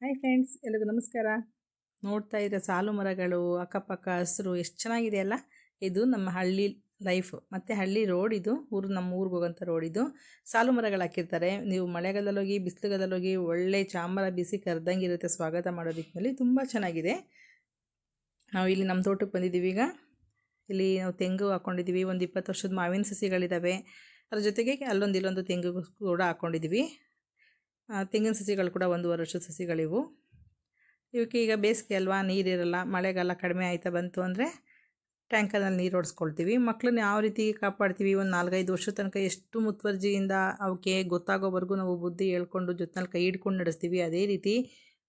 Hi friends, ಎಲ್ರಿಗೂ ನಮಸ್ಕಾರ. ನೋಡ್ತಾ ಇದ್ರೆ ಸಾಲು ಮರಗಳು, ಅಕ್ಕಪಕ್ಕ, ಹಸಿರು ಎಷ್ಟು ಚೆನ್ನಾಗಿದೆ ಅಲ್ಲ? ಇದು ನಮ್ಮ ಹಳ್ಳಿ ಲೈಫ್ ಮತ್ತು ಹಳ್ಳಿ ರೋಡ್ ಇದು. ಊರು ನಮ್ಮ ಊರಿಗೆ ಹೋಗೋಂಥ ರೋಡ್ ಇದು. ಸಾಲು ಮರಗಳು ಹಾಕಿರ್ತಾರೆ. ನೀವು ಮಳೆಗಾಲದಲ್ಲಿ ಹೋಗಿ, ಬಿಸಿಲುಗಾಲದಲ್ಲಿ ಹೋಗಿ ಒಳ್ಳೆ ಚಾಮರ ಬಿಸಿ ಕರೆದಂಗೆ ಇರುತ್ತೆ ಸ್ವಾಗತ ಮಾಡೋದಕ್ಕೆ ತುಂಬ ಚೆನ್ನಾಗಿದೆ. ನಾವು ಇಲ್ಲಿ ನಮ್ಮ ತೋಟಕ್ಕೆ ಬಂದಿದ್ದೀವಿ ಈಗ. ಇಲ್ಲಿ ನಾವು ತೆಂಗು ಹಾಕ್ಕೊಂಡಿದ್ದೀವಿ ಒಂದು ಇಪ್ಪತ್ತು ವರ್ಷದ ಮಾವಿನ ಸಸಿಗಳಿದ್ದಾವೆ ಅದ್ರ ಜೊತೆಗೆ ಅಲ್ಲೊಂದು ಇಲ್ಲೊಂದು ತೆಂಗು ಕೂಡ ಹಾಕ್ಕೊಂಡಿದ್ದೀವಿ ತೆಂಗಿನ ಸಸಿಗಳು ಕೂಡ ಒಂದೂವರೆ ವರ್ಷದ ಸಸಿಗಳಿವು. ಇವಕ್ಕೆ ಈಗ ಬೇಸಿಗೆ ಅಲ್ವಾ, ನೀರಿರಲ್ಲ, ಮಳೆಗಾಲ ಕಡಿಮೆ ಆಯ್ತಾ ಬಂತು ಅಂದರೆ ಟ್ಯಾಂಕರ್ನಲ್ಲಿ ನೀರು ಹೊಡ್ಸ್ಕೊಳ್ತೀವಿ ಮಕ್ಕಳನ್ನ ಯಾವ ರೀತಿ ಕಾಪಾಡ್ತೀವಿ? ಒಂದು ನಾಲ್ಕೈದು ವರ್ಷದ ತನಕ ಎಷ್ಟು ಮುತುವರ್ಜಿಯಿಂದ ಅವಕ್ಕೆ ಗೊತ್ತಾಗೋವರೆಗೂ ನಾವು ಬುದ್ಧಿ ಹೇಳ್ಕೊಂಡು ಜೊತೆನಲ್ಲಿ ಕೈ ಹಿಡ್ಕೊಂಡು ನಡೆಸ್ತೀವಿ. ಅದೇ ರೀತಿ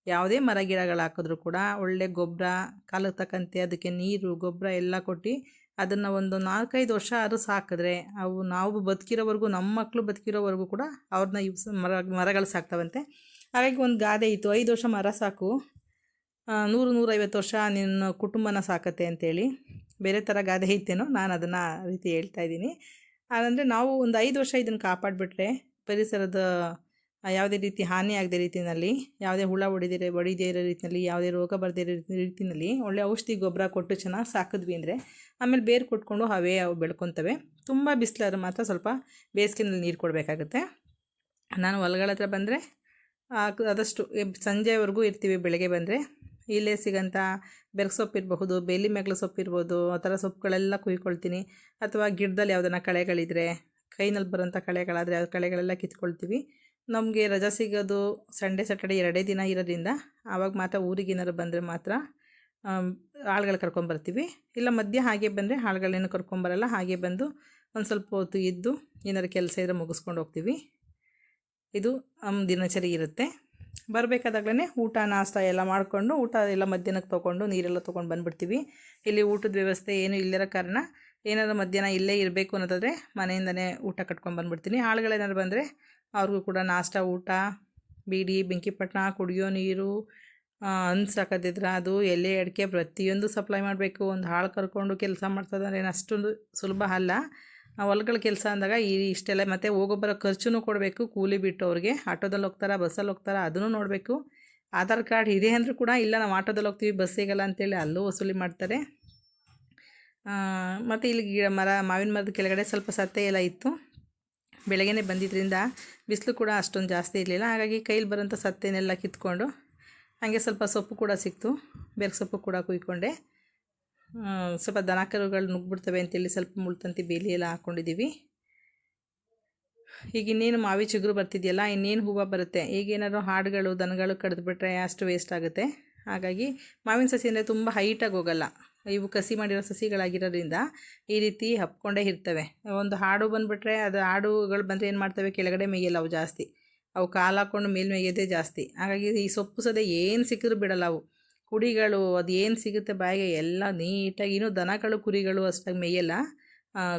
ಯಾವುದೇ ಮರ ಗಿಡಗಳು ಹಾಕಿದ್ರು ಕೂಡ ಒಳ್ಳೆ ಗೊಬ್ಬರ ಕಾಲಕ್ಕೆ ತಕ್ಕಂತೆ ಅದಕ್ಕೆ ನೀರು, ಗೊಬ್ಬರ ಎಲ್ಲ ಕೊಟ್ಟು ಅದನ್ನು ಒಂದು ನಾಲ್ಕೈದು ವರ್ಷ ಆದರೂ ಸಾಕಿದ್ರೆ ಅವು ನಾವು ಬದುಕಿರೋವರೆಗೂ, ನಮ್ಮ ಮಕ್ಕಳು ಬದುಕಿರೋವರೆಗೂ ಕೂಡ ಅವ್ರನ್ನ ಯೂಸ್ ಮರ, ಮರಗಳು ಸಾಕ್ತವಂತೆ. ಹಾಗಾಗಿ ಒಂದು ಗಾದೆ ಇತ್ತು, ಐದು ವರ್ಷ ಮರ ಸಾಕು. ನೂರು, ನೂರೈವತ್ತು ವರ್ಷ ನಿನ್ನ ಕುಟುಂಬನ ಸಾಕತ್ತೆ ಅಂತೇಳಿ. ಬೇರೆ ಥರ ಗಾದೆ ಇತ್ತೇನೋ, ನಾನು ಅದನ್ನು ರೀತಿ ಹೇಳ್ತಾ ಇದ್ದೀನಿ. ಅಂದರೆ ನಾವು ಒಂದು ಐದು ವರ್ಷ ಇದನ್ನು ಕಾಪಾಡಿಬಿಟ್ರೆ ಪರಿಸರದ ಯಾವುದೇ ರೀತಿ ಹಾನಿ ಆಗದೆ ರೀತಿಯಲ್ಲಿ ಯಾವುದೇ ಹುಳ ಹೊಡೆದಿರ ಹೊಡಿದೇ ಇರೋ ರೀತಿಯಲ್ಲಿ ಯಾವುದೇ ರೋಗ ಬರದೇ ಇರೋ ರೀತಿ- ರೀತಿಯಲ್ಲಿ ಒಳ್ಳೆ ಔಷಧಿ ಗೊಬ್ಬರ ಕೊಟ್ಟು ಚೆನ್ನಾಗಿ ಸಾಕಿದ್ವಿ ಅಂದರೆ, ಆಮೇಲೆ ಬೇರು ಕೊಟ್ಕೊಂಡು ಅವೇ ಅವು ಬೆಳ್ಕೊತವೆ. ತುಂಬ ಬಿಸಿಲಾದ್ರೆ ಮಾತ್ರ ಸ್ವಲ್ಪ ಬೇಸಿಗೆನಲ್ಲಿ ನೀರು ಕೊಡಬೇಕಾಗುತ್ತೆ. ನಾನು ಹೊಲಗಳ ಹತ್ರ ಬಂದರೆ ಆದಷ್ಟು ಸಂಜೆವರೆಗೂ ಇರ್ತೀವಿ ಬೆಳಗ್ಗೆ ಬಂದರೆ. ಇಲ್ಲೇ ಸಿಗೋಂಥ ಬೆರಕೆ ಸೊಪ್ಪು ಇರಬಹುದು, ಬೇಲಿ ಮೆಗ್ಲ ಸೊಪ್ಪು ಇರ್ಬೋದು, ಆ ಥರ ಸೊಪ್ಪುಗಳೆಲ್ಲ ಕುಯ್ಕೊಳ್ತೀನಿ. ಅಥವಾ ಗಿಡದಲ್ಲಿ ಯಾವುದನ್ನ ಕಳೆಗಳಿದ್ರೆ, ಕೈನಲ್ಲಿ ಬರೋಂಥ ಕಳೆಗಳಾದರೆ ಆ ಕಳೆಗಳೆಲ್ಲ ಕಿತ್ಕೊಳ್ತೀವಿ. ನಮಗೆ ರಜಾ ಸಿಗೋದು ಸಂಡೇ ಸ್ಯಾಟರ್ಡೆ ಎರಡೇ ದಿನ ಇರೋದ್ರಿಂದ ಆವಾಗ ಮಾತ್ರ ಊರಿಗೆ ಏನಾರು ಬಂದರೆ ಮಾತ್ರ ಆಳುಗಳು ಕರ್ಕೊಂಬರ್ತೀವಿ ಇಲ್ಲ ಮಧ್ಯ ಹಾಗೆ ಬಂದರೆ ಆಳುಗಳೇನು ಕರ್ಕೊಂಬರಲ್ಲ ಹಾಗೆ ಬಂದು ಒಂದು ಸ್ವಲ್ಪ ಹೊತ್ತು ಇದ್ದು ಏನಾದ್ರು ಕೆಲಸ ಇದ್ರೆ ಮುಗಿಸ್ಕೊಂಡು ಹೋಗ್ತೀವಿ. ಇದು ನಮ್ಮ ದಿನಚರಿ ಇರುತ್ತೆ. ಬರಬೇಕಾದಾಗಲೇ ಊಟ, ನಾಷ್ಟ ಎಲ್ಲ ಮಾಡಿಕೊಂಡು ಊಟ ಎಲ್ಲ ಮಧ್ಯಾಹ್ನಕ್ಕೆ ತೊಗೊಂಡು ನೀರೆಲ್ಲ ತೊಗೊಂಡು ಬಂದುಬಿಡ್ತೀವಿ. ಇಲ್ಲಿ ಊಟದ ವ್ಯವಸ್ಥೆ ಏನು ಇಲ್ಲದಿರೋ ಕಾರಣ ಏನಾದರೂ ಮಧ್ಯಾಹ್ನ ಇಲ್ಲೇ ಇರಬೇಕು ಅನ್ನೋದಾದರೆ ಮನೆಯಿಂದನೇ ಊಟ ಕಟ್ಕೊಂಡು ಬಂದುಬಿಡ್ತೀನಿ. ಆಳುಗಳೇನಾದ್ರು ಬಂದರೆ ಅವ್ರಿಗೂ ಕೂಡ ನಾಷ್ಟ, ಊಟ, ಬೀಡಿ ಬೆಂಕಿಪಟ್ಟಣ ಕುಡಿಯೋ ನೀರು ಹಾಕೋದಿದ್ರೆ ಅದು ಎಲೆ, ಅಡಿಕೆ ಪ್ರತಿಯೊಂದು ಸಪ್ಲೈ ಮಾಡಬೇಕು. ಒಂದು ಹಾಳು ಕರ್ಕೊಂಡು ಕೆಲಸ ಮಾಡ್ತದಂದ್ರೆ ಏನು ಅಷ್ಟೊಂದು ಸುಲಭ ಅಲ್ಲ. ಹೊಲಗಳ ಕೆಲಸ ಅಂದಾಗ ಈ ಇಷ್ಟೆಲ್ಲ ಮತ್ತು ಹೋಗೋ ಬರೋ ಖರ್ಚು ಕೊಡಬೇಕು. ಕೂಲಿ ಬಿಟ್ಟು ಅವ್ರಿಗೆ ಆಟೋದಲ್ಲಿ ಹೋಗ್ತಾರೆ, ಬಸ್ಸಲ್ಲಿ ಹೋಗ್ತಾರೆ, ಅದನ್ನು ನೋಡಬೇಕು. ಆಧಾರ್ ಕಾರ್ಡ್ ಇದೆ ಅಂದರೂ ಕೂಡ ಇಲ್ಲ, ನಾವು ಆಟೋದಲ್ಲಿ ಹೋಗ್ತೀವಿ, ಬಸ್ ಸಿಗಲ್ಲ ಅಂತೇಳಿ ಅಲ್ಲೂ ವಸೂಲಿ ಮಾಡ್ತಾರೆ. ಮತ್ತು ಇಲ್ಲಿ ಗಿಡ ಮರ, ಮಾವಿನ ಮರದ ಕೆಳಗಡೆ ಸ್ವಲ್ಪ ಸತ್ತೆ ಎಲ್ಲ ಇತ್ತು. ಬೆಳಗ್ಗೆನೇ ಬಂದಿದ್ದರಿಂದ ಬಿಸಿಲು ಕೂಡ ಅಷ್ಟೊಂದು ಜಾಸ್ತಿ ಇರಲಿಲ್ಲ. ಹಾಗಾಗಿ ಕೈಲಿ ಬರೋಂಥ ಸತ್ತೆನೆಲ್ಲ ಕಿತ್ಕೊಂಡು ಹಾಗೆ ಸ್ವಲ್ಪ ಸೊಪ್ಪು ಕೂಡ ಸಿಕ್ತು. ಬೇರೆ ಸೊಪ್ಪು ಕೂಡ ಕುಯ್ಕೊಂಡೆ. ಸ್ವಲ್ಪ ದನ ಕರುಗಳು ನುಗ್ಬಿಡ್ತವೆ ಅಂತೇಳಿ ಸ್ವಲ್ಪ ಮುಳ್ತಂತಿ ಬೇಲಿ ಎಲ್ಲ ಹಾಕ್ಕೊಂಡಿದ್ದೀವಿ ಈಗ ಇನ್ನೇನು ಮಾವಿ ಚಿಗುರು ಬರ್ತಿದೆಯಲ್ಲ, ಇನ್ನೇನು ಹೂವು ಬರುತ್ತೆ? ಈಗೇನಾದ್ರು ಹಾಡುಗಳು, ದನಗಳು ಕಡಿದ್ಬಿಟ್ರೆ ಅಷ್ಟು ವೇಸ್ಟ್ ಆಗುತ್ತೆ. ಹಾಗಾಗಿ ಮಾವಿನ ಸಸಿ ಅಂದರೆ ತುಂಬ ಹೈಟಾಗಿ ಹೋಗಲ್ಲ. ಇವು ಕಸಿ ಮಾಡಿರೋ ಸಸಿಗಳಾಗಿರೋದ್ರಿಂದ ಈ ರೀತಿ ಹಬ್ಕೊಂಡೇ ಇರ್ತವೆ. ಒಂದು ಹಾಡು ಬಂದುಬಿಟ್ರೆ ಅದು ಹಾಡುಗಳು ಬಂದರೆ ಏನು ಮಾಡ್ತವೆ? ಕೆಳಗಡೆ ಮೇಯಲ್ಲ ಅವು ಜಾಸ್ತಿ. ಅವು ಕಾಲು ಹಾಕ್ಕೊಂಡು ಮೇಲೆ ಮೇಯೋದೇ ಜಾಸ್ತಿ. ಹಾಗಾಗಿ ಈ ಸೊಪ್ಪು ಸದೆ ಏನು ಸಿಕ್ಕಿದ್ರು ಬಿಡಲ್ಲ ಅವು. ಕುಡಿಗಳು, ಅದು ಏನು ಸಿಗುತ್ತೆ ಬಾಯಿಗೆ ಎಲ್ಲ ನೀಟಾಗಿ, ಇನ್ನೂ ದನಗಳು, ಕುರಿಗಳು ಅಷ್ಟಾಗಿ ಮೇಯಲ್ಲ.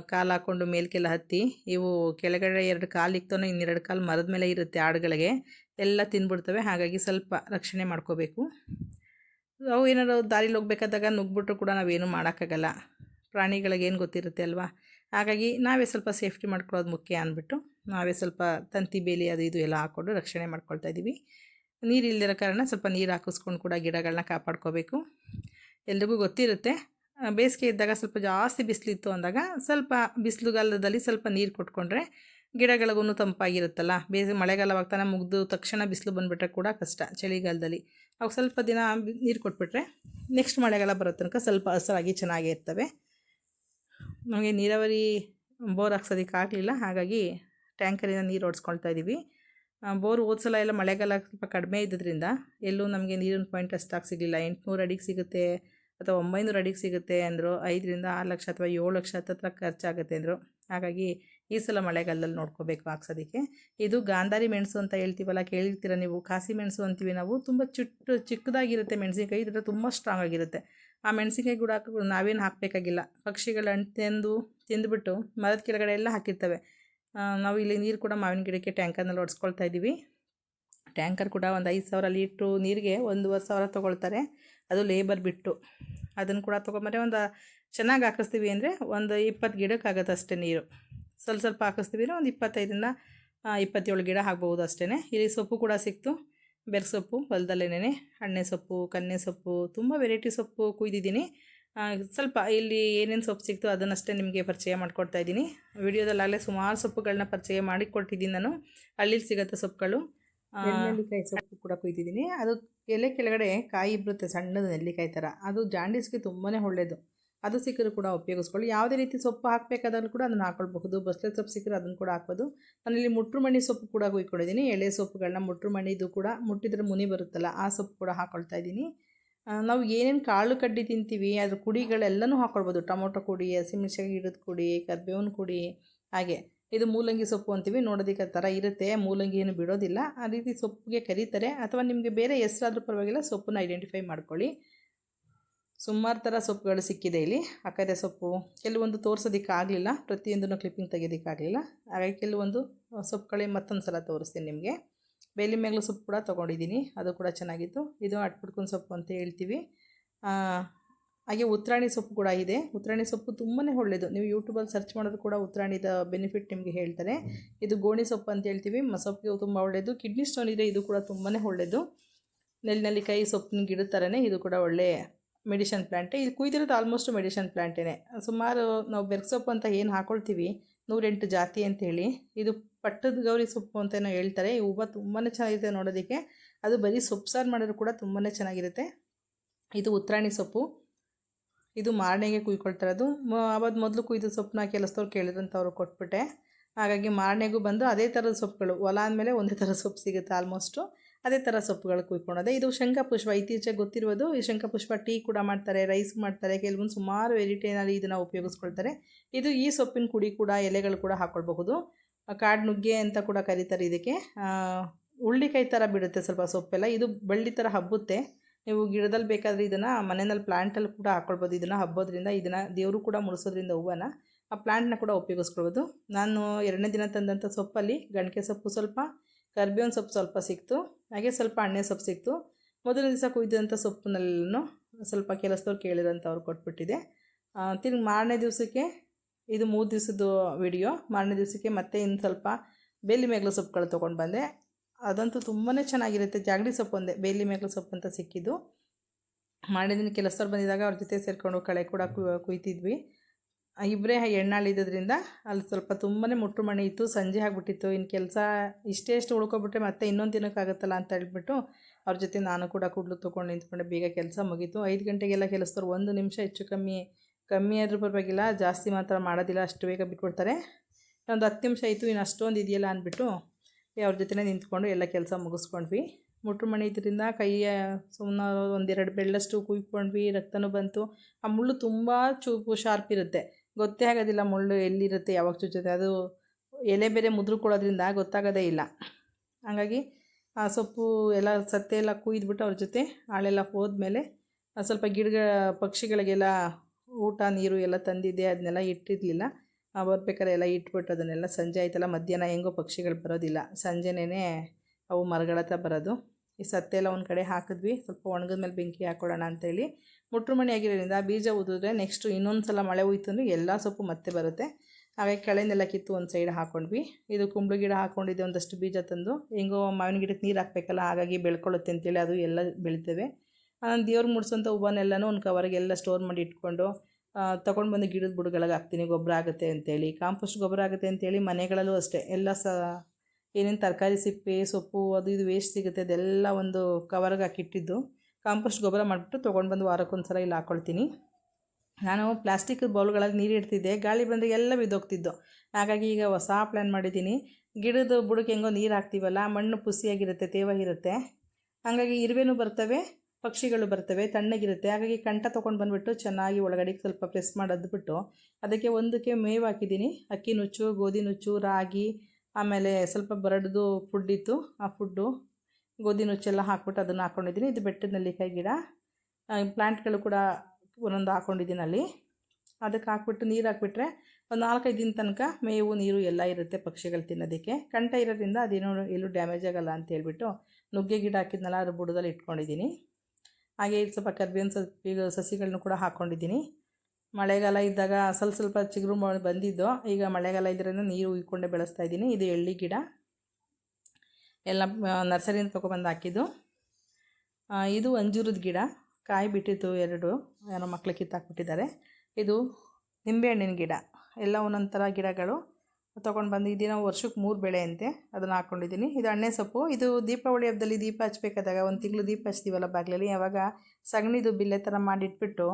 ಕಾಲು ಹಾಕ್ಕೊಂಡು ಮೇಲ್ಕೆಲ್ಲ ಹತ್ತಿ, ಇವು ಕೆಳಗಡೆ ಎರಡು ಕಾಲು ಇಕ್ತಾನೋ ಇನ್ನೆರಡು ಕಾಲು ಮರದ ಮೇಲೆ ಇರುತ್ತೆ ಆಡುಗಳಿಗೆ ಎಲ್ಲ ತಿಂದ್ಬಿಡ್ತವೆ. ಹಾಗಾಗಿ ಸ್ವಲ್ಪ ರಕ್ಷಣೆ ಮಾಡ್ಕೋಬೇಕು. ಅವು ಏನಾದ್ರು ದಾರಿಲಿ ಹೋಗ್ಬೇಕಾದಾಗ ನುಗ್ಬಿಟ್ರು ಕೂಡ ನಾವೇನು ಮಾಡೋಕ್ಕಾಗಲ್ಲ. ಪ್ರಾಣಿಗಳಿಗೆ ಏನು ಗೊತ್ತಿರುತ್ತೆ ಅಲ್ವಾ? ಹಾಗಾಗಿ ನಾವೇ ಸ್ವಲ್ಪ ಸೇಫ್ಟಿ ಮಾಡ್ಕೊಳ್ಳೋದು ಮುಖ್ಯ ಅಂದ್ಬಿಟ್ಟು ನಾವೇ ಸ್ವಲ್ಪ ತಂತಿ ಬೇಲಿ ಅದು ಇದು ಎಲ್ಲ ಹಾಕ್ಕೊಂಡು ರಕ್ಷಣೆ ಮಾಡ್ಕೊಳ್ತಾ ಇದ್ದೀವಿ ನೀರು ಇಲ್ದಿರೋ ಕಾರಣ ಸ್ವಲ್ಪ ನೀರು ಹಾಕಿಸ್ಕೊಂಡು ಕೂಡ ಗಿಡಗಳನ್ನ ಕಾಪಾಡ್ಕೋಬೇಕು. ಎಲ್ರಿಗೂ ಗೊತ್ತಿರುತ್ತೆ. ಬೇಸಿಗೆ ಇದ್ದಾಗ ಸ್ವಲ್ಪ ಜಾಸ್ತಿ ಬಿಸಿಲಿತ್ತು ಅಂದಾಗ ಸ್ವಲ್ಪ ಬಿಸಿಲುಗಾಲದಲ್ಲಿ ಸ್ವಲ್ಪ ನೀರು ಕೊಟ್ಕೊಂಡ್ರೆ ಗಿಡಗಳಿಗೂ ತಂಪಾಗಿರುತ್ತಲ್ಲ? ಬೇಸಿಗೆ ಮಳೆಗಾಲವಾಗ್ತಾನೆ ಮುಗಿದು ತಕ್ಷಣ ಬಿಸಿಲು ಬಂದುಬಿಟ್ರೆ ಕೂಡ ಕಷ್ಟ ಚಳಿಗಾಲದಲ್ಲಿ. ಅವಾಗ ಸ್ವಲ್ಪ ದಿನ ನೀರು ಕೊಟ್ಬಿಟ್ರೆ ನೆಕ್ಸ್ಟ್ ಮಳೆಗಾಲ ಬರೋ ತನಕ ಸ್ವಲ್ಪ ಹಸರಾಗಿ ಚೆನ್ನಾಗೇ ಇರ್ತವೆ. ನಮಗೆ ನೀರಾವರಿ ಬೋರ್ ಹಾಕ್ಸೋದಕ್ಕೆ ಆಗಲಿಲ್ಲ, ಹಾಗಾಗಿ ಟ್ಯಾಂಕರಿಂದ ನೀರು ಓಡಿಸ್ಕೊಳ್ತಾ ಇದ್ದೀವಿ. ಬೋರ್ ಓದಿಸಲ ಸಲ ಎಲ್ಲ ಮಳೆಗಾಲ ಸ್ವಲ್ಪ ಕಡಿಮೆ ಇದ್ದರಿಂದ ಎಲ್ಲೂ ನಮಗೆ ನೀರಿನ ಪಾಯಿಂಟ್ ಅಷ್ಟಾಗಿ ಸಿಗಲಿಲ್ಲ. ಎಂಟುನೂರು ಅಡಿಗೆ ಸಿಗುತ್ತೆ ಅಥವಾ ಒಂಬೈನೂರು ಅಡಿಗೆ ಸಿಗುತ್ತೆ ಅಂದರು, ಐದರಿಂದ ಆರು ಲಕ್ಷ ಅಥವಾ ಏಳು ಲಕ್ಷ ಹತ್ತತ್ರ ಖರ್ಚಾಗುತ್ತೆ ಅಂದರು. ಹಾಗಾಗಿ ಈ ಸಲ ಮಳೆಗಾಲದಲ್ಲಿ ನೋಡ್ಕೋಬೇಕು ಹಾಕ್ಸೋದಕ್ಕೆ. ಇದು ಗಾಂಧಾರಿ ಮೆಣಸು ಅಂತ ಹೇಳ್ತೀವಲ್ಲ, ಕೇಳಿರ್ತೀರ ನೀವು? ಕಾಸಿ ಮೆಣಸು ಅಂತೀವಿ ನಾವು. ತುಂಬ ಚಿಟ್ಟು, ಚಿಕ್ಕದಾಗಿರುತ್ತೆ ಮೆಣಸಿನ್ಕಾಯಿ ಇದರ ತುಂಬ ಸ್ಟ್ರಾಂಗ್ ಆಗಿರುತ್ತೆ. ಆ ಮೆಣಸಿನ್ಕಾಯಿ ಕೂಡ ನಾವೇನು ಹಾಕಬೇಕಾಗಿಲ್ಲ. ಪಕ್ಷಿಗಳು ಹಣ್ಣು ತಿಂದು, ತಿಂದುಬಿಟ್ಟು ಮರದ ಕೆಳಗಡೆ ಎಲ್ಲ ಹಾಕಿರ್ತವೆ. ನಾವು ಇಲ್ಲಿ ನೀರು ಕೂಡ ಮಾವಿನ ಗಿಡಕ್ಕೆ ಟ್ಯಾಂಕರ್ನಲ್ಲಿ ಹೊಡ್ಸ್ಕೊಳ್ತಾ ಇದ್ದೀವಿ. ಟ್ಯಾಂಕರ್ ಕೂಡ ಒಂದು ಐದು ಸಾವಿರ ಲೀಟ್ರು ನೀರಿಗೆ ಒಂದೂವರೆ ಸಾವಿರ ತೊಗೊಳ್ತಾರೆ. ಅದು ಲೇಬರ್ ಬಿಟ್ಟು. ಅದನ್ನು ಕೂಡ ತೊಗೊಂಬರೆ ಒಂದು, ಚೆನ್ನಾಗಿ ಹಾಕಿಸ್ತೀವಿ ಅಂದರೆ ಒಂದು ಇಪ್ಪತ್ತು ಗಿಡಕ್ಕೆ ಆಗುತ್ತೆ ಅಷ್ಟೇ ನೀರು. ಸ್ವಲ್ಪ ಸ್ವಲ್ಪ ಹಾಕಿಸ್ತೀವಿ. ಒಂದು ಇಪ್ಪತ್ತೈದರಿಂದ ಇಪ್ಪತ್ತೇಳು ಗಿಡ ಹಾಕ್ಬೋದು ಅಷ್ಟೇ ಇಲ್ಲಿ ಸೊಪ್ಪು ಕೂಡ ಸಿಕ್ತು. ಬೆರ್ಸೊಪ್ಪು ಹೊಲದಲ್ಲೇನೆ ಹಣ್ಣೆ ಸೊಪ್ಪು ಕನ್ನೆ ಸೊಪ್ಪು, ತುಂಬ ವೆರೈಟಿ ಸೊಪ್ಪು ಕುಯ್ದಿದ್ದೀನಿ. ಸ್ವಲ್ಪ ಇಲ್ಲಿ ಏನೇನು ಸೊಪ್ಪು ಸಿಕ್ತು ಅದನ್ನಷ್ಟೇ ನಿಮಗೆ ಪರಿಚಯ ಮಾಡಿಕೊಡ್ತಾ ಇದ್ದೀನಿ. ವಿಡಿಯೋದಲ್ಲಾಗಲೇ ಸುಮಾರು ಸೊಪ್ಪುಗಳನ್ನ ಪರಿಚಯ ಮಾಡಿಕೊಟ್ಟಿದ್ದೀನಿ ನಾನು. ಹಳ್ಳಿಲಿ ಸಿಗುತ್ತೆ ಸೊಪ್ಪುಗಳು. ನೆಲ್ಲಿಕಾಯಿ ಸೊಪ್ಪು ಕೂಡ ಕುಯ್ದಿದ್ದೀನಿ. ಅದು ಎಲೆ ಕೆಳಗಡೆ ಕಾಯಿ ಬರುತ್ತೆ, ಸಣ್ಣದು ನೆಲ್ಲಿಕಾಯಿ ಥರ ಅದು ಜಾಂಡೀಸ್ಗೆ ತುಂಬಾ ಒಳ್ಳೆಯದು ಅದು ಸಿಕ್ಕರೂ ಕೂಡ ಉಪಯೋಗಿಸ್ಕೊಳ್ಳಿ. ಯಾವುದೇ ರೀತಿ ಸೊಪ್ಪು ಹಾಕಬೇಕಾದ್ರೂ ಕೂಡ ಅದನ್ನು ಹಾಕೊಳ್ಬಹುದು ಬಸಳೆ ಸೊಪ್ಪು ಸಿಕ್ಕರೆ ಅದನ್ನು ಕೂಡ ಹಾಕ್ಬೋದು. ನಾನಿಲ್ಲಿ ಮುಟ್ರು ಮಣಿ ಸೊಪ್ಪು ಕೂಡ ಹುಯ್ಕೊಂಡಿದ್ದೀನಿ. ಎಳೆ ಸೊಪ್ಪುಗಳನ್ನ ಮುಟ್ರು ಮಣಿದು ಕೂಡ ಮುಟ್ಟಿದ್ರೆ ಮುನಿ ಬರುತ್ತಲ್ಲ, ಆ ಸೊಪ್ಪು ಕೂಡ ಹಾಕ್ಕೊಳ್ತಾ ಇದ್ದೀನಿ. ನಾವು ಏನೇನು ಕಾಳು ಕಡ್ಡಿ ತಿಂತೀವಿ, ಅದ್ರ ಕುಡಿಗಳೆಲ್ಲನೂ ಹಾಕ್ಕೊಳ್ಬೋದು ಟೊಮೊಟೊ ಕುಡಿ ಹಸಿಮೆಣ್ಸಿನ ಗಿಡದ ಕುಡಿ, ಕರ್ಬೇವಿನ ಕುಡಿ, ಹಾಗೆ. ಇದು ಮೂಲಂಗಿ ಸೊಪ್ಪು ಅಂತೀವಿ, ನೋಡೋದಕ್ಕೆ ಥರ ಇರುತ್ತೆ. ಮೂಲಂಗಿ ಏನು ಬಿಡೋದಿಲ್ಲ. ಆ ರೀತಿ ಸೊಪ್ಪಿಗೆ ಕರೀತಾರೆ. ಅಥವಾ ನಿಮಗೆ ಬೇರೆ ಹೆಸರಾದರೂ ಪರವಾಗಿಲ್ಲ, ಸೊಪ್ಪನ್ನ ಐಡೆಂಟಿಫೈ ಮಾಡ್ಕೊಳ್ಳಿ. ಸುಮಾರು ಥರ ಸೊಪ್ಪುಗಳು ಸಿಕ್ಕಿದೆ ಇಲ್ಲಿ. ಅಕರೆ ಸೊಪ್ಪು ಕೆಲವೊಂದು ತೋರಿಸೋದಕ್ಕೆ ಆಗಲಿಲ್ಲ ಪ್ರತಿಯೊಂದನ್ನು ಕ್ಲಿಪ್ಪಿಂಗ್ ತೆಗೆಯೋದಕ್ಕಾಗಲಿಲ್ಲ ಹಾಗಾಗಿ ಕೆಲವೊಂದು ಸೊಪ್ಪುಗಳೇ ಮತ್ತೊಂದು ಸಲ ತೋರಿಸ್ತೀನಿ ನಿಮಗೆ. ಬೇಲಿ ಮೇಗ್ಲು ಸೊಪ್ಪು ಕೂಡ ತೊಗೊಂಡಿದ್ದೀನಿ. ಅದು ಕೂಡ ಚೆನ್ನಾಗಿತ್ತು. ಇದು ಅಟ್ಬಿಡ್ಕೊಂಡು ಸೊಪ್ಪು ಅಂತ ಹೇಳ್ತೀವಿ. ಹಾಗೆ ಉತ್ತರಾಣಿ ಸೊಪ್ಪು ಕೂಡ ಇದೆ. ಉತ್ತರಾಣಿ ಸೊಪ್ಪು ತುಂಬಾ ಒಳ್ಳೆಯದು ನೀವು ಯೂಟ್ಯೂಬಲ್ಲಿ ಸರ್ಚ್ ಮಾಡೋದು ಕೂಡ ಉತ್ತರಾಣಿದ ಬೆನಿಫಿಟ್ ನಿಮಗೆ ಹೇಳ್ತಾರೆ. ಇದು ಗೋಣಿ ಸೊಪ್ಪು ಅಂತ ಹೇಳ್ತೀವಿ. ಸೊಪ್ಪಿಗೆ ತುಂಬ ಒಳ್ಳೆಯದು ಕಿಡ್ನಿ ಸ್ಟೋನ್ ಇದೆ. ಇದು ಕೂಡ ತುಂಬಾ ಒಳ್ಳೆಯದು ನೆಲ್ಲಿನಲ್ಲಿ ಕೈ ಸೊಪ್ಪಿನ ಗಿಡದ ಥರನೇ ಇದು ಕೂಡ ಒಳ್ಳೆ ಮೆಡಿಷನ್ ಪ್ಲ್ಯಾಂಟೇ ಇದು ಕುಯ್ದಿರೋದು ಆಲ್ಮೋಸ್ಟ್ ಮೆಡಿಷನ್ ಪ್ಲ್ಯಾಂಟೇ ಸುಮಾರು ನಾವು ಬೆರ್ಗ್ ಸೊಪ್ಪು ಅಂತ ಏನು ಹಾಕೊಳ್ತೀವಿ, ನೂರೆಂಟು ಜಾತಿ ಅಂತೇಳಿ ಇದು ಪಟ್ಟದ ಗೌರಿ ಸೊಪ್ಪು ಅಂತಲೂ ಹೇಳ್ತಾರೆ. ಈ ಹೂವು ತುಂಬಾ ಚೆನ್ನಾಗಿದೆ ನೋಡೋದಕ್ಕೆ. ಅದು ಬರೀ ಸೊಪ್ಪು ಸಾರು ಮಾಡಿದ್ರು ಕೂಡ ತುಂಬಾ ಚೆನ್ನಾಗಿರುತ್ತೆ. ಇದು ಉತ್ತರಾಣಿ ಸೊಪ್ಪು. ಇದು ಮಾರನೆಗೆ ಕುಯ್ಕೊಳ್ತಿರೋದು ಅವತ್ತು ಮೊದಲು ಕುಯ್ದು ಸೊಪ್ಪನ್ನ ಕೆಲಸದವ್ರು ಕೇಳಿದ್ರಂತ ಅವ್ರು ಕೊಟ್ಬಿಟ್ಟೆ. ಹಾಗಾಗಿ ಮಾರನೆಗೂ ಬಂದು ಅದೇ ಥರದ ಸೊಪ್ಪುಗಳು. ಹೊಲ ಅಂದಮೇಲೆ ಒಂದೇ ಥರ ಸೊಪ್ಪು ಸಿಗುತ್ತೆ ಆಲ್ಮೋಸ್ಟು ಅದೇ ಥರ ಸೊಪ್ಪುಗಳು ಕುಯ್ಕೊಳೋದೆ ಇದು ಶಂಖಪುಷ್ಪ, ಇತ್ತೀಚೆಗೆ ಗೊತ್ತಿರುವುದು ಈ ಶಂಖಪುಷ್ಪ ಟೀ ಕೂಡ ಮಾಡ್ತಾರೆ, ರೈಸ್ ಮಾಡ್ತಾರೆ, ಕೆಲವೊಂದು ಸುಮಾರು ವೆರೈಟಿನಲ್ಲಿ ಇದನ್ನು ಉಪಯೋಗಿಸ್ಕೊಳ್ತಾರೆ. ಇದು ಈ ಸೊಪ್ಪಿನ ಕುಡಿ ಕೂಡ, ಎಲೆಗಳು ಕೂಡ ಹಾಕ್ಕೊಳ್ಬಹುದು ಕಾಡು ನುಗ್ಗೆ ಅಂತ ಕೂಡ ಕರೀತಾರೆ ಇದಕ್ಕೆ. ಹುಳ್ಳಿಕಾಯಿ ಥರ ಬಿಡುತ್ತೆ ಸ್ವಲ್ಪ ಸೊಪ್ಪೆಲ್ಲ. ಇದು ಬಳ್ಳಿ ಥರ ಹಬ್ಬುತ್ತೆ. ನೀವು ಗಿಡದಲ್ಲಿ ಬೇಕಾದರೆ ಇದನ್ನು ಮನೆಯಲ್ಲಿ ಪ್ಲ್ಯಾಂಟಲ್ಲಿ ಕೂಡ ಹಾಕ್ಕೊಳ್ಬೋದು ಇದನ್ನು ಹಬ್ಬೋದ್ರಿಂದ, ಇದನ್ನು ದೇವರು ಕೂಡ ಮುಡಿಸೋದ್ರಿಂದ ಹೂವನ್ನ ಆ ಪ್ಲ್ಯಾಂಟ್ನ ಕೂಡ ಉಪಯೋಗಿಸ್ಕೊಳ್ಬೋದು ನಾನು ಎರಡನೇ ದಿನ ತಂದಂಥ ಸೊಪ್ಪಲ್ಲಿ ಗಣಕೆ ಸೊಪ್ಪು ಸ್ವಲ್ಪ ಕರ್ಬೇವಿನ ಸೊಪ್ಪು ಸ್ವಲ್ಪ ಸಿಕ್ತು, ಹಾಗೆ ಸ್ವಲ್ಪ ಅಣ್ಣೆ ಸೊಪ್ಪು ಸಿಕ್ತು. ಮೊದಲ ದಿವಸ ಕುಯ್ದಂಥ ಸೊಪ್ಪಿನಲ್ಲೂ ಸ್ವಲ್ಪ ಕೆಲಸದವ್ರು ಕೇಳಿದಂಥವ್ರು ಕೊಟ್ಬಿಟ್ಟಿದೆ. ತಿರ್ಗಿ ಮಾರನೇ ದಿವಸಕ್ಕೆ, ಇದು ಮೂರು ದಿವಸದ್ದು ವಿಡಿಯೋ, ಮಾರನೇ ದಿವಸಕ್ಕೆ ಮತ್ತೆ ಇನ್ನು ಸ್ವಲ್ಪ ಬೇಲಿ ಮೇಗ್ಲು ಸೊಪ್ಪುಗಳು ತೊಗೊಂಡು ಬಂದೆ. ಅದಂತೂ ತುಂಬಾ ಚೆನ್ನಾಗಿರುತ್ತೆ. ಜಾಗಡಿ ಸೊಪ್ಪು ಒಂದೇ, ಬೇಲಿ ಮೇಗ್ಲು ಸೊಪ್ಪು ಅಂತ ಸಿಕ್ಕಿದ್ದು. ಮಾರನೇ ದಿನ ಕೆಲಸದವ್ರು ಬಂದಿದ್ದಾಗ ಅವ್ರ ಜೊತೆ ಸೇರಿಕೊಂಡು ಕಳೆ ಕೂಡ ಕುಯ್ತಿದ್ವಿ. ಇಬ್ಬರೇ ಎಣ್ಣಾಳಿದ್ದರಿಂದ ಅಲ್ಲಿ ಸ್ವಲ್ಪ ತುಂಬಾ ಮುಟ್ಟು ಮಣಿ ಇತ್ತು, ಸಂಜೆ ಆಗಿಬಿಟ್ಟಿತ್ತು. ಇನ್ನು ಕೆಲಸ ಇಷ್ಟೇ ಇಷ್ಟು ಉಳ್ಕೊಬಿಟ್ರೆ ಮತ್ತೆ ಇನ್ನೊಂದು ದಿನಕ್ಕಾಗುತ್ತಲ್ಲ ಅಂತ ಹೇಳ್ಬಿಟ್ಟು ಅವ್ರ ಜೊತೆ ನಾನು ಕೂಡ ಕೂಡಲು ತೊಗೊಂಡು ನಿಂತ್ಕೊಂಡೆ. ಬೇಗ ಕೆಲಸ ಮುಗೀತು. ಐದು ಗಂಟೆಗೆಲ್ಲ ಕೆಲಸದವ್ರು ಒಂದು ನಿಮಿಷ ಹೆಚ್ಚು ಕಮ್ಮಿ ಕಮ್ಮಿ ಆದರೂ ಪರವಾಗಿಲ್ಲ, ಜಾಸ್ತಿ ಮಾತ್ರ ಮಾಡೋದಿಲ್ಲ, ಅಷ್ಟು ಬೇಗ ಬಿಟ್ಬಿಡ್ತಾರೆ. ಒಂದು ಹತ್ತು ನಿಮಿಷ ಆಯಿತು ಇನ್ನು ಅಷ್ಟೊಂದು ಇದೆಯಲ್ಲ ಅಂದ್ಬಿಟ್ಟು ಅವ್ರ ಜೊತೆನೇ ನಿಂತ್ಕೊಂಡು ಎಲ್ಲ ಕೆಲಸ ಮುಗಿಸ್ಕೊಂಡ್ವಿ. ಮುಟ್ರು ಮಣಿ ಇದರಿಂದ ಕೈಯ ಸುಮ್ಮನೆ ಒಂದೆರಡು ಬೆಳ್ಳಷ್ಟು ಕುಯ್ಕೊಂಡ್ವಿ, ರಕ್ತನೂ ಬಂತು. ಆ ಮುಳ್ಳು ತುಂಬ ಚೂಪು ಶಾರ್ಪ್ ಇರುತ್ತೆ. ಗೊತ್ತೇ ಆಗೋದಿಲ್ಲ ಮುಳ್ಳು ಎಲ್ಲಿರುತ್ತೆ, ಯಾವಾಗ ಚುಚ್ಚುತ್ತೆ, ಅದು ಎಲೆ ಬೇರೆ ಮುದ್ರುಕೊಳ್ಳೋದ್ರಿಂದ ಗೊತ್ತಾಗೋದೇ ಇಲ್ಲ. ಹಾಗಾಗಿ ಆ ಸೊಪ್ಪು ಎಲ್ಲ ಸತ್ತೆ ಎಲ್ಲ ಕುಯ್ದುಬಿಟ್ಟು ಅವ್ರ ಜೊತೆ ಆಳೆಲ್ಲ ಹೋದ್ಮೇಲೆ ಸ್ವಲ್ಪ ಗಿಡ ಪಕ್ಷಿಗಳಿಗೆಲ್ಲ ಊಟ, ನೀರು ಎಲ್ಲ ತಂದಿದ್ದೆ, ಅದನ್ನೆಲ್ಲ ಇಟ್ಟಿರಲಿಲ್ಲ. ಬರ್ಬೇಕಾದ್ರೆ ಎಲ್ಲ ಇಟ್ಬಿಟ್ಟು ಅದನ್ನೆಲ್ಲ ಸಂಜೆ ಆಯ್ತಲ್ಲ, ಮಧ್ಯಾಹ್ನ ಹೆಂಗೋ ಪಕ್ಷಿಗಳು ಬರೋದಿಲ್ಲ. ಸಂಜೆನೇ ಅವು ಮರಗಳ ಬರೋದು. ಈ ಸತ್ತೆ ಎಲ್ಲ ಒಂದು ಕಡೆ ಹಾಕಿದ್ವಿ. ಸ್ವಲ್ಪ ಒಣಗಿದ ಮೇಲೆ ಬೆಂಕಿ ಹಾಕೊಳ್ಳೋಣ ಅಂತೇಳಿ. ಮುಟ್ರು ಮಣಿ ಆಗಿರೋದ್ರಿಂದ ಬೀಜ ಉದ್ರೆ ನೆಕ್ಸ್ಟು ಇನ್ನೊಂದು ಸಲ ಮಳೆ ಹೋಯ್ತು ಅಂದರೆ ಎಲ್ಲ ಸೊಪ್ಪು ಮತ್ತೆ ಬರುತ್ತೆ. ಹಾಗಾಗಿ ಕಳೆನೆಲ್ಲ ಕಿತ್ತು ಒಂದು ಸೈಡ್ ಹಾಕ್ಕೊಂಡ್ವಿ ಇದು ಕುಂಬಳ ಗಿಡ ಹಾಕ್ಕೊಂಡಿದ್ದೆ ಒಂದಷ್ಟು ಬೀಜ ತಂದು. ಹೆಂಗೋ ಮಾವಿನ ಗಿಡಕ್ಕೆ ನೀರು ಹಾಕಬೇಕಲ್ಲ, ಹಾಗಾಗಿ ಬೆಳ್ಕೊಳ್ಳುತ್ತೆ ಅಂತೇಳಿ ಅದು ಎಲ್ಲ ಬೆಳಿತೇವೆ. ನಾನು ದೇವ್ರು ಮುಡ್ಸೋಂಥ ಹೂವನ್ನೆಲ್ಲನೂ ಒಂದು ಕವರ್ಗೆಲ್ಲ ಸ್ಟೋರ್ ಮಾಡಿ ಇಟ್ಕೊಂಡು ತೊಗೊಂಡು ಬಂದು ಗಿಡದ ಬುಡಗಳಿಗೆ ಹಾಕ್ತೀನಿ, ಗೊಬ್ಬರ ಆಗುತ್ತೆ ಅಂತೇಳಿ. ಕಾಂಪೋಸ್ಟ್ ಗೊಬ್ಬರ ಆಗುತ್ತೆ ಅಂತೇಳಿ ಮನೆಗಳಲ್ಲೂ ಅಷ್ಟೇ. ಎಲ್ಲ ಸ ಏನೇನು ತರಕಾರಿ ಸಿಪ್ಪೆ, ಸೊಪ್ಪು, ಅದು ಇದು ವೇಸ್ಟ್ ಸಿಗುತ್ತೆ. ಅದೆಲ್ಲ ಒಂದು ಕವರ್ಗೆ ಹಾಕಿಟ್ಟಿದ್ದು. ಕಾಂಪೋಸ್ಟ್ ಗೊಬ್ಬರ ಮಾಡಿಬಿಟ್ಟು ತೊಗೊಂಡು ಬಂದು ವಾರಕ್ಕೊಂದ್ಸಲ ಇಲ್ಲಿ ಹಾಕ್ಕೊಳ್ತೀನಿ ನಾನು ಪ್ಲಾಸ್ಟಿಕ್ ಬೌಲ್ಗಳಲ್ಲಿ ನೀರು ಇಡ್ತಿದ್ದೆ. ಗಾಳಿ ಬಂದರೆ ಎಲ್ಲ ಬಿದ್ದೋಗ್ತಿದ್ದು ಹಾಗಾಗಿ ಈಗ ಹೊಸ ಪ್ಲ್ಯಾನ್ ಮಾಡಿದ್ದೀನಿ. ಗಿಡದ ಬುಡಕ್ಕೆ ಹೆಂಗೋ ನೀರು ಹಾಕ್ತೀವಲ್ಲ, ಮಣ್ಣು ಪುಸಿಯಾಗಿರುತ್ತೆ, ತೇವಾಗಿರುತ್ತೆ. ಹಾಗಾಗಿ ಇರುವೆನೂ ಬರ್ತವೆ, ಪಕ್ಷಿಗಳು ಬರ್ತವೆ, ತಣ್ಣಗಿರುತ್ತೆ. ಹಾಗಾಗಿ ಕಂಠ ತೊಗೊಂಡು ಬಂದುಬಿಟ್ಟು ಚೆನ್ನಾಗಿ ಒಳಗಡೆ ಸ್ವಲ್ಪ ಪ್ರೆಸ್ ಮಾಡಿದ್ಬಿಟ್ಟು ಅದಕ್ಕೆ ಒಂದಕ್ಕೆ ಮೇವು ಹಾಕಿದ್ದೀನಿ. ಅಕ್ಕಿ ನುಚ್ಚು, ಗೋಧಿ ನುಚ್ಚು, ರಾಗಿ ಆಮೇಲೆ ಸ್ವಲ್ಪ ಬರಡ್ದು ಫುಡ್ ಇತ್ತು ಆ ಫುಡ್ಡು ಗೋಧಿ ನುಚ್ಚೆಲ್ಲ ಹಾಕ್ಬಿಟ್ಟು ಅದನ್ನು ಹಾಕ್ಕೊಂಡಿದ್ದೀನಿ ಇದು ಬೆಟ್ಟದ ನೆಲ್ಲಿಕಾಯಿ ಗಿಡ. ಪ್ಲ್ಯಾಂಟ್ಗಳು ಕೂಡ ಒಂದೊಂದು ಹಾಕ್ಕೊಂಡಿದ್ದೀನಿ ಅಲ್ಲಿ. ಅದಕ್ಕೆ ಹಾಕ್ಬಿಟ್ಟು ನೀರು ಹಾಕ್ಬಿಟ್ರೆ ಒಂದು ನಾಲ್ಕೈದು ದಿನ ತನಕ ಮೇವು, ನೀರು ಎಲ್ಲ ಇರುತ್ತೆ ಪಕ್ಷಿಗಳು ತಿನ್ನೋದಕ್ಕೆ. ಕಂಠ ಇರೋದ್ರಿಂದ ಅದೇನೋ ಎಲ್ಲೂ ಡ್ಯಾಮೇಜ್ ಆಗಲ್ಲ ಅಂತ ಹೇಳ್ಬಿಟ್ಟು ನುಗ್ಗೆ ಗಿಡ ಹಾಕಿದ್ನಲ್ಲ ಅದ್ರ ಬುಡದಲ್ಲಿ ಇಟ್ಕೊಂಡಿದ್ದೀನಿ. ಹಾಗೆ ಸ್ವಲ್ಪ ಕರ್ಬೇವಿನ ಸೊಪ್ಪಿಗೆ ಸಸಿಗಳನ್ನೂ ಕೂಡ ಹಾಕ್ಕೊಂಡಿದ್ದೀನಿ ಮಳೆಗಾಲ ಇದ್ದಾಗ ಸ್ವಲ್ಪ ಸ್ವಲ್ಪ ಚಿಗುರು ಬಂದಿದ್ದು, ಈಗ ಮಳೆಗಾಲ ಇದರಿಂದ ನೀರು ಉಯ್ಕೊಂಡೆ ಬೆಳೆಸ್ತಾ ಇದ್ದೀನಿ. ಇದು ಎಳ್ಳಿ ಗಿಡ. ಎಲ್ಲ ನರ್ಸರಿಯಿಂದ ತೊಗೊಬಂದು ಹಾಕಿದ್ದು. ಇದು ಅಂಜೂರದ ಗಿಡ. ಕಾಯಿ ಬಿಟ್ಟಿತ್ತು ಎರಡು. ಏನೋ ಮಕ್ಕಳು ಕಿತ್ತಾಕ್ಬಿಟ್ಟಿದ್ದಾರೆ. ಇದು ನಿಂಬೆಹಣ್ಣಿನ ಗಿಡ. ಎಲ್ಲ ಒಂದೊಂದು ಥರ ಗಿಡಗಳು ತೊಗೊಂಡು ಬಂದು ಇದಿನ ವರ್ಷಕ್ಕೆ ಮೂರು ಬೆಳೆ ಅಂತೆ ಅದನ್ನು ಹಾಕ್ಕೊಂಡಿದ್ದೀನಿ ಇದು ಹಣ್ಣೆ ಸೊಪ್ಪು. ಇದು ದೀಪಾವಳಿ ಹಬ್ಬದಲ್ಲಿ ದೀಪ ಹಚ್ಬೇಕಾದಾಗ, ಒಂದು ತಿಂಗಳು ದೀಪ ಹಚ್ತೀವಲ್ಲ ಬಾಗಿಲಲ್ಲಿ ಯಾವಾಗ ಸಗಣಿದು ಬಿಲ್ಲೆ ಥರ ಮಾಡಿಟ್ಬಿಟ್ಟು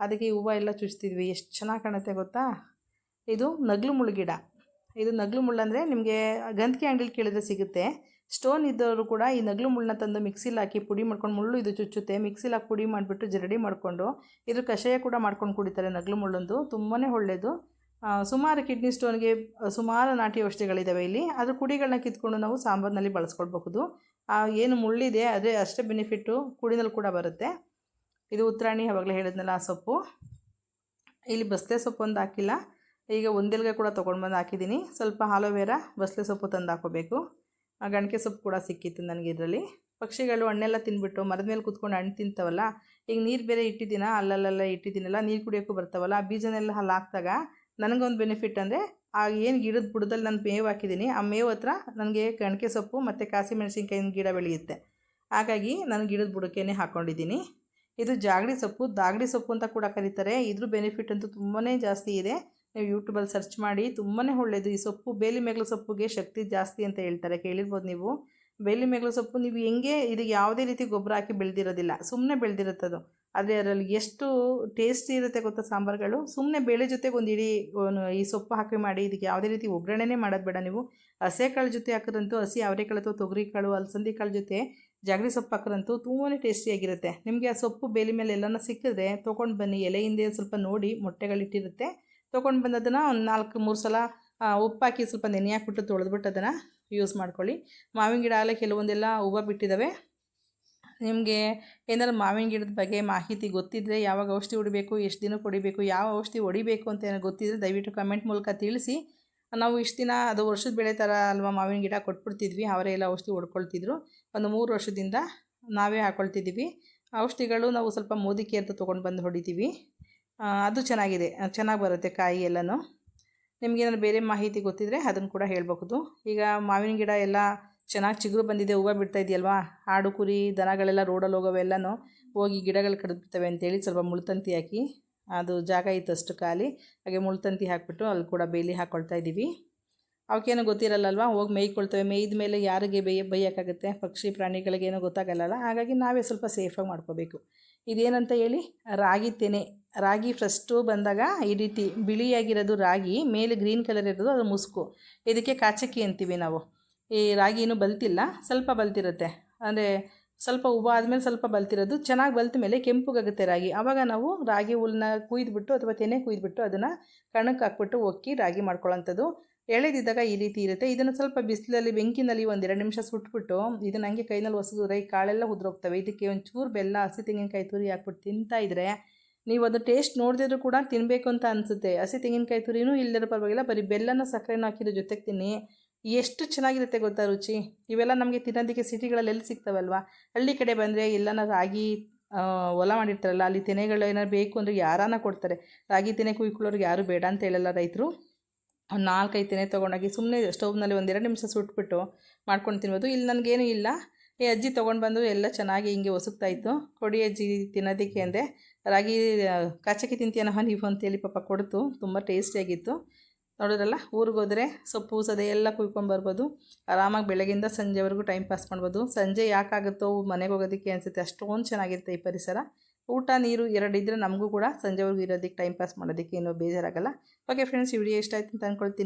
ಅದಕ್ಕೆ ಹೂವು ಎಲ್ಲ ಚುಚ್ತಿದ್ವಿ. ಎಷ್ಟು ಚೆನ್ನಾಗಿ ಕಾಣುತ್ತೆ ಗೊತ್ತಾ? ಇದು ನಗ್ಲು ಮುಳ್ಳು ಗಿಡ. ಇದು ನಗ್ಲು ಮುಳ್ಳು ಅಂದರೆ ನಿಮಗೆ ಗಂಧಿಗೆ ಅಂಗಡಿಲಿ ಕೇಳಿದ್ರೆ ಸಿಗುತ್ತೆ. ಸ್ಟೋನ್ ಇದ್ದವರು ಕೂಡ ಈ ನಗ್ಲು ಮುಳ್ಳನ್ನ ತಂದು ಮಿಕ್ಸಿಲಿ ಹಾಕಿ ಪುಡಿ ಮಾಡ್ಕೊಂಡು ಮುಳ್ಳು ಇದು ಚುಚ್ಚುತ್ತೆ. ಮಿಕ್ಸಿಲಿ ಹಾಕಿ ಪುಡಿ ಮಾಡಿಬಿಟ್ಟು ಜರಡಿ ಮಾಡಿಕೊಂಡು ಇದ್ರ ಕಷಾಯ ಕೂಡ ಮಾಡ್ಕೊಂಡು ಕುಡಿತಾರೆ ನಗ್ಲು ಮುಳ್ಳೊಂದು. ತುಂಬಾ ಒಳ್ಳೆಯದು ಸುಮಾರು ಕಿಡ್ನಿ ಸ್ಟೋನ್ಗೆ ಸುಮಾರು ನಾಟಿ ಔಷಧಿಗಳಿದ್ದಾವೆ ಇಲ್ಲಿ. ಅದ್ರ ಕುಡಿಗಳನ್ನ ಕಿತ್ಕೊಂಡು ನಾವು ಸಾಂಬಾರಿನಲ್ಲಿ ಬಳಸ್ಕೊಳ್ಬಹುದು. ಏನು ಮುಳ್ಳಿದೆ, ಅದೇ ಅಷ್ಟೇ ಬೆನಿಫಿಟ್ಟು ಕುಡಿನಲ್ಲಿ ಕೂಡ ಬರುತ್ತೆ. ಇದು ಉತ್ತರಾಣಿ ಯಾವಾಗಲೇ ಹೇಳಿದ್ನಲ್ಲ ಆ ಸೊಪ್ಪು. ಇಲ್ಲಿ ಬಸಳೆ ಸೊಪ್ಪು ಒಂದು ಹಾಕಿಲ್ಲ. ಈಗ ಒಂದೆಲ್ಗೆ ಕೂಡ ತೊಗೊಂಡು ಬಂದು ಹಾಕಿದ್ದೀನಿ. ಸ್ವಲ್ಪ ಆಲೋವೆರಾ ಬಸಳೆ ಸೊಪ್ಪು ತಂದು ಹಾಕೋಬೇಕು ಗಣಕೆ ಸೊಪ್ಪು ಕೂಡ ಸಿಕ್ಕಿತ್ತು ನನಗೆ ಇದರಲ್ಲಿ. ಪಕ್ಷಿಗಳು ಹಣ್ಣೆಲ್ಲ ತಿಂದ್ಬಿಟ್ಟು ಮರದ ಮೇಲೆ ಕೂತ್ಕೊಂಡು ಹಣ್ಣು ತಿಂತವಲ್ಲ, ಈಗ ನೀರು ಬೇರೆ ಇಟ್ಟಿದ್ದೀನ? ಅಲ್ಲಲ್ಲೆಲ್ಲ ಇಟ್ಟಿದ್ದೀನಲ್ಲ, ನೀರು ಕುಡಿಯೋಕ್ಕೂ ಬರ್ತಾವಲ್ಲ, ಆ ಬೀಜನೆಲ್ಲ ಅಲ್ಲಿ ಹಾಕಿದಾಗ ನನಗೊಂದು ಬೆನಿಫಿಟ್ ಅಂದರೆ, ಆ ಏನು ಗಿಡದ ಬುಡದಲ್ಲಿ ನಾನು ಮೇವು ಹಾಕಿದ್ದೀನಿ, ಆ ಮೇವು ಹತ್ರ ನನಗೆ ಗಣಕೆ ಸೊಪ್ಪು ಮತ್ತು ಕಾಸಿ ಮೆಣಸಿನ್ಕಾಯಿನ ಗಿಡ ಬೆಳೆಯುತ್ತೆ. ಹಾಗಾಗಿ ನಾನು ಗಿಡದ ಬುಡಕ್ಕೇನೆ ಹಾಕ್ಕೊಂಡಿದ್ದೀನಿ ಇದು ಜಾಗಡಿ ಸೊಪ್ಪು ದಾಗಡಿ ಸೊಪ್ಪು ಅಂತ ಕೂಡ ಕರೀತಾರೆ. ಇದ್ರ ಬೆನಿಫಿಟ್ ಅಂತೂ ತುಂಬಾ ಜಾಸ್ತಿ ಇದೆ. ನೀವು ಯೂಟ್ಯೂಬಲ್ಲಿ ಸರ್ಚ್ ಮಾಡಿ ತುಂಬಾ ಒಳ್ಳೆಯದು ಈ ಸೊಪ್ಪು ಬೇಲಿ ಮೇಗ್ಲು ಸೊಪ್ಪುಗೆ ಶಕ್ತಿ ಜಾಸ್ತಿ ಅಂತ ಹೇಳ್ತಾರೆ. ಕೇಳಿರ್ಬೋದು ನೀವು. ಬೇಲಿ ಮೇಗ್ಲು ಸೊಪ್ಪು ನೀವು ಹೆಂಗೆ, ಇದಕ್ಕೆ ಯಾವುದೇ ರೀತಿ ಗೊಬ್ಬರ ಹಾಕಿ ಬೆಳೆದಿರೋದಿಲ್ಲ. ಸುಮ್ಮನೆ ಬೆಳೆದಿರುತ್ತದು ಆದರೆ ಅದರಲ್ಲಿ ಎಷ್ಟು ಟೇಸ್ಟಿ ಇರುತ್ತೆ ಗೊತ್ತಾ ಸಾಂಬಾರುಗಳು? ಸುಮ್ಮನೆ ಬೇಳೆ ಜೊತೆಗೆ ಒಂದು ಇಡೀ ಈ ಸೊಪ್ಪು ಹಾಕಿ ಮಾಡಿ ಇದಕ್ಕೆ ಯಾವುದೇ ರೀತಿ ಒಗ್ಗರಣೆ ಮಾಡೋದು ಬೇಡ ನೀವು. ಹಸೆ ಕಾಳು ಜೊತೆ ಹಾಕಿದ್ರಂತೂ ಹಸಿ ಅವರೆಕಾಳು ಅಥವಾ ತೊಗರಿ ಕಾಳು ಅಲಸಂದಿ ಕಾಳು ಜೊತೆ ಜಾಗರಿ ಸೊಪ್ಪು ಹಾಕಿದ್ರಂತೂ ತುಂಬಾ ಟೇಸ್ಟಿಯಾಗಿರುತ್ತೆ ನಿಮಗೆ ಆ ಸೊಪ್ಪು ಬೇಲಿ ಮೇಲೆ ಎಲ್ಲನ ಸಿಕ್ಕಿದ್ರೆ ತೊಗೊಂಡು ಬನ್ನಿ. ಎಲೆ ಸ್ವಲ್ಪ ನೋಡಿ ಮೊಟ್ಟೆಗಳಿಟ್ಟಿರುತ್ತೆ ತೊಗೊಂಡು ಬಂದದನ್ನು ಒಂದು ನಾಲ್ಕು ಮೂರು ಸಲ ಉಪ್ಪಾಕಿ ಸ್ವಲ್ಪ ನೆನೆ ಹಾಕ್ಬಿಟ್ಟು ತೊಳೆದ್ಬಿಟ್ಟು ಅದನ್ನು ಯೂಸ್ ಮಾಡ್ಕೊಳ್ಳಿ. ಮಾವಿನ ಗಿಡ ಆಗಲೇ ಕೆಲವೊಂದೆಲ್ಲ ಹೂವು ಬಿಟ್ಟಿದ್ದಾವೆ ನಿಮಗೆ ಏನಾದ್ರು ಮಾವಿನ ಗಿಡದ ಬಗ್ಗೆ ಮಾಹಿತಿ ಗೊತ್ತಿದ್ದರೆ ಯಾವಾಗ ಔಷಧಿ ಹೊಡಿಬೇಕು, ಎಷ್ಟು ದಿನ ಹೊಡಿಬೇಕು, ಯಾವ ಔಷಧಿ ಹೊಡಿಬೇಕು ಅಂತ ಏನೋ ಗೊತ್ತಿದ್ದರೆ ದಯವಿಟ್ಟು ಕಮೆಂಟ್ ಮೂಲಕ ತಿಳಿಸಿ. ನಾವು ಇಷ್ಟು ದಿನ ಅದು ವರ್ಷದ ಬೆಳೆ ಥರ ಅಲ್ವಾ ಮಾವಿನ ಗಿಡ ಕೊಟ್ಬಿಡ್ತಿದ್ವಿ, ಅವರೇ ಎಲ್ಲ ಔಷಧಿ ಹೊಡ್ಕೊಳ್ತಿದ್ರು. ಒಂದು ಮೂರು ವರ್ಷದಿಂದ ನಾವೇ ಹಾಕ್ಕೊಳ್ತಿದ್ದೀವಿ ಔಷಧಿಗಳು ನಾವು ಸ್ವಲ್ಪ ಮೋದಿಕೆ ಅಂತ ತೊಗೊಂಡು ಬಂದು ಹೊಡಿತೀವಿ. ಅದು ಚೆನ್ನಾಗಿದೆ. ಚೆನ್ನಾಗಿ ಬರುತ್ತೆ ಕಾಯಿ ಎಲ್ಲನೂ. ನಿಮಗೇನಾದ್ರು ಬೇರೆ ಮಾಹಿತಿ ಗೊತ್ತಿದ್ದರೆ ಅದನ್ನು ಕೂಡ ಹೇಳಬಹುದು. ಈಗ ಮಾವಿನ ಗಿಡ ಎಲ್ಲ ಚೆನ್ನಾಗಿ ಚಿಗುರು ಬಂದಿದೆ, ಹೂವು ಬಿಡ್ತಾ ಇದೆಯಲ್ವಾ? ಆಡು, ಕುರಿ, ದನಗಳೆಲ್ಲ ರೋಡಲ್ಲಿ ಹೋಗೋವೆಲ್ಲನೂ ಹೋಗಿ ಗಿಡಗಳು ಕಡಿದ್ಬಿಡ್ತವೆ ಅಂತೇಳಿ ಸ್ವಲ್ಪ ಮುಳ್ತಂತಿ ಹಾಕಿ, ಅದು ಜಾಗ ಇತ್ತು ಅಷ್ಟು ಖಾಲಿ, ಹಾಗೆ ಮುಳ್ತಂತಿ ಹಾಕಿಬಿಟ್ಟು ಅಲ್ಲಿ ಕೂಡ ಬೇಲಿ ಹಾಕ್ಕೊಳ್ತಾ ಇದ್ದೀವಿ ಅವಕ್ಕೇನು ಗೊತ್ತಿರಲ್ಲಲ್ವ? ಹೋಗಿ ಮೇಯ್ಕೊಳ್ತವೆ. ಮೇಯ್ದ ಮೇಲೆ ಯಾರಿಗೆ ಬೇಯ, ಬೈಯೋಕ್ಕಾಗುತ್ತೆ? ಪಕ್ಷಿ ಪ್ರಾಣಿಗಳಿಗೇನೋ ಗೊತ್ತಾಗಲ್ಲಲ್ಲ? ಹಾಗಾಗಿ ನಾವೇ ಸ್ವಲ್ಪ ಸೇಫಾಗಿ ಮಾಡ್ಕೋಬೇಕು. ಇದೇನಂತ ಹೇಳಿ? ರಾಗಿ ತೆನೆ. ರಾಗಿ ಫಸ್ಟು ಬಂದಾಗ ಈ ರೀತಿ ಬಿಳಿಯಾಗಿರೋದು ರಾಗಿ, ಮೇಲೆ ಗ್ರೀನ್ ಕಲರ್ ಇರೋದು ಅದು ಮುಸುಕು. ಇದಕ್ಕೆ ಕಾಚಕ್ಕಿ ಅಂತೀವಿ ನಾವು. ಈ ರಾಗಿ ಇನ್ನೂ ಬಲ್ತಿಲ್ಲ. ಸ್ವಲ್ಪ ಬಲ್ತಿರುತ್ತೆ. ಅಂದರೆ ಸ್ವಲ್ಪ ಹೂವು ಆದಮೇಲೆ ಸ್ವಲ್ಪ ಬಲ್ತಿರೋದು. ಚೆನ್ನಾಗಿ ಬಲ್ತ ಮೇಲೆ ಕೆಂಪುಗಾಗುತ್ತೆ ರಾಗಿ. ಆವಾಗ ನಾವು ರಾಗಿ ಹುಲ್ಲನ್ನ ಕುಯ್ದುಬಿಟ್ಟು ಅಥವಾ ತೆನೆ ಕುಯ್ದುಬಿಟ್ಟು ಅದನ್ನು ಕಣಕ್ಕೆ ಹಾಕ್ಬಿಟ್ಟು ಒಕ್ಕಿ ರಾಗಿ ಮಾಡ್ಕೊಳ್ಳೋಂಥದ್ದು. ಎಳೆದಿದ್ದಾಗ ಈ ರೀತಿ ಇರುತ್ತೆ. ಇದನ್ನು ಸ್ವಲ್ಪ ಬಿಸಿಲಲ್ಲಿ, ಬೆಂಕಿನಲ್ಲಿ ಒಂದೆರಡು ನಿಮಿಷ ಸುಟ್ಬಿಟ್ಟು ಇದನ್ನು ಹಂಗೆ ಕೈನಲ್ಲಿ ಒಸಗಿದ್ರೆ ಈ ಕಾಳೆಲ್ಲ ಉದುರೋಗ್ತವೆ. ಇದಕ್ಕೆ ಒಂಚೂರು ಬೆಲ್ಲ, ಹಸಿ ತೆಂಗಿನಕಾಯಿ ತುರಿ ಹಾಕ್ಬಿಟ್ಟು ತಿಂತಾ ಇದ್ದರೆ ನೀವು ಅದು ಟೇಸ್ಟ್ ನೋಡಿದ್ರೂ ಕೂಡ ತಿನ್ನಬೇಕು ಅಂತ ಅನಿಸುತ್ತೆ. ಹಸಿ ತೆಂಗಿನಕಾಯಿ ತುರಿನೂ ಇಲ್ಲದರ ಪರವಾಗಿಲ್ಲ, ಬರೀ ಬೆಲ್ಲನ ಸಕ್ಕರೆನೂ ಹಾಕಿರೋ ಜೊತೆಗೆ ತಿನ್ನಿ ಎಷ್ಟು ಚೆನ್ನಾಗಿರುತ್ತೆ ಗೊತ್ತಾ ರುಚಿ? ಇವೆಲ್ಲ ನಮಗೆ ತಿನ್ನೋದಕ್ಕೆ ಸಿಟಿಗಳಲ್ಲಿ ಎಲ್ಲಿ ಸಿಗ್ತವಲ್ವಾ? ಹಳ್ಳಿ ಕಡೆ ಬಂದರೆ ಎಲ್ಲನ ರಾಗಿ ಹೊಲ ಮಾಡಿರ್ತಾರಲ್ಲ, ಅಲ್ಲಿ ತೆನೆಗಳು ಏನಾರು ಬೇಕು ಅಂದರೆ ಯಾರಾನ ಕೊಡ್ತಾರೆ. ರಾಗಿ ತೆನೆ ಕುಯ್ಕೊಳ್ಳೋರಿಗೆ ಯಾರು ಬೇಡ ಅಂತ ಹೇಳಲ್ಲ ರೈತರು. ಒಂದು ನಾಲ್ಕೈದು ತೆನೆ ತೊಗೊಂಡೋಗಿ ಸುಮ್ಮನೆ ಸ್ಟವ್ನಲ್ಲಿ ಒಂದೆರಡು ನಿಮಿಷ ಸುಟ್ಬಿಟ್ಟು ಮಾಡ್ಕೊಂಡು ತಿನ್ಬೋದು. ಇಲ್ಲಿ ನನಗೇನು ಇಲ್ಲ. ಈ ಅಜ್ಜಿ ತೊಗೊಂಡು ಬಂದು ಎಲ್ಲ ಚೆನ್ನಾಗಿ ಹಿಂಗೆ ಒಸುಕ್ತಾಯಿತ್ತು. ಕೊಡಿ ಅಜ್ಜಿ, ತಿನ್ನೋದಕ್ಕೆ ಅಂದೆ. ರಾಗಿ ಕಾಚಕ್ಕೆ ತಿಂತೀಯನಹ ನೀವು ಅಂತೇಳಿ ಪಾಪ ಕೊಡ್ತು. ತುಂಬ ಟೇಸ್ಟಿಯಾಗಿತ್ತು ನೋಡಿದ್ರಲ್ಲ, ಊರಿಗೆ ಹೋದರೆ ಸೊಪ್ಪು ಸದೆ ಎಲ್ಲ ಕುಯ್ಕೊಂಡು ಬರ್ಬೋದು. ಆರಾಮಾಗಿ ಬೆಳಗಿಂದ ಸಂಜೆವರೆಗೂ ಟೈಮ್ ಪಾಸ್ ಮಾಡ್ಬೋದು. ಸಂಜೆ ಯಾಕಾಗುತ್ತೋ ಮನೆಗೆ ಹೋಗೋದಕ್ಕೆ ಅನಿಸುತ್ತೆ. ಅಷ್ಟೊಂದು ಚೆನ್ನಾಗಿರುತ್ತೆ ಈ ಪರಿಸರ. ಊಟ, ನೀರು ಎರಡಿದ್ರೆ ನಮಗೂ ಕೂಡ ಸಂಜೆವರೆಗೂ ಇರೋದಕ್ಕೆ ಟೈಮ್ ಪಾಸ್ ಮಾಡೋದಕ್ಕೆ ಏನೂ ಬೇಜಾರಾಗಲ್ಲ. ಓಕೆ ಫ್ರೆಂಡ್ಸ್ ಈ ವಿಡಿಯೋ ಇಷ್ಟ ಆಯ್ತು ಅಂತ ಅಂದ್ಕೊಳ್ತೀನಿ